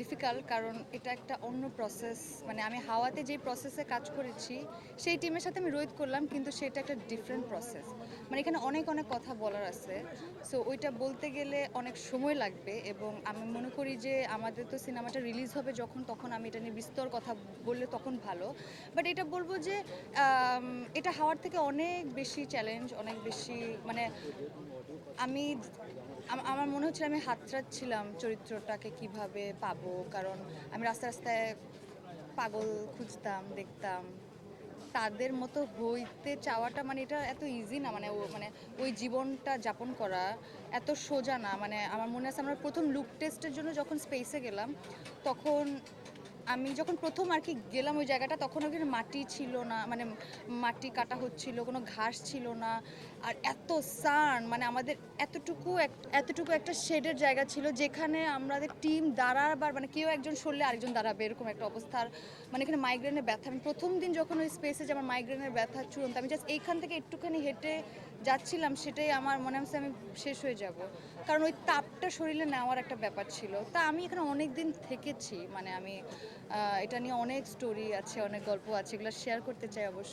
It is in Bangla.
ডিফিকাল্ট কারণ এটা একটা অন্য প্রসেস মানে আমি হাওয়াতে যেই প্রসেসে কাজ করেছি, সেই টিমের সাথে আমি রোহিত করলাম, কিন্তু সেটা একটা ডিফারেন্ট প্রসেস মানে এখানে অনেক অনেক কথা বলার আছে। সো ওইটা বলতে গেলে অনেক সময় লাগবে এবং আমি মনে করি যে আমাদের তো সিনেমাটা রিলিজ হবে যখন, তখন আমি এটা নিয়ে বিস্তর কথা বললে তখন ভালো। বাট এটা বলব যে এটা হাওয়ার থেকে অনেক বেশি চ্যালেঞ্জ অনেক বেশি মানে আমি আমার মনে হচ্ছে আমি হাতড়াচ্ছিলাম চরিত্রটাকে কীভাবে পাবো কারণ আমি রাস্তা রাস্তায় পাগল খুঁজতাম, দেখতাম। তাদের মতো হইতে চাওয়াটা মানে এটা এত ইজি না মানে মানে ওই জীবনটা যাপন করা এত সোজা না। মানে আমার মনে আছে আমরা প্রথম লুক টেস্টের জন্য যখন স্পেসে গেলাম, তখন আমি যখন প্রথম আর কি গেলাম ওই জায়গাটা, তখন ওখানে মাটি ছিল না মানে মাটি কাটা হচ্ছিল, কোনো ঘাস ছিল না। আর এত সান মানে আমাদের এতটুকু এতটুকু একটা শেডের জায়গা ছিল যেখানে আমাদের টিম দাঁড়াবার মানে কেউ একজন সরলে আরেকজন দাঁড়াবে, এরকম একটা অবস্থার মানে এখানে মাইগ্রেনের ব্যথা। আমি প্রথম দিন যখন ওই স্পেসে যে আমার মাইগ্রেনের ব্যথা চূড়ান্ত, আমি জাস্ট এইখান থেকে একটুখানি হেঁটে যাচ্ছিলাম, সেটাই আমার মনে হচ্ছে আমি শেষ হয়ে যাব। কারণ ওই তাপটা শরীরে নেওয়ার একটা ব্যাপার ছিল। তা আমি এখানে অনেক দিন থেকেছি মানে আমি এটা নিয়ে অনেক স্টোরি আছে অনেক গল্প আছে এগুলো শেয়ার করতে চাই অবশ্যই।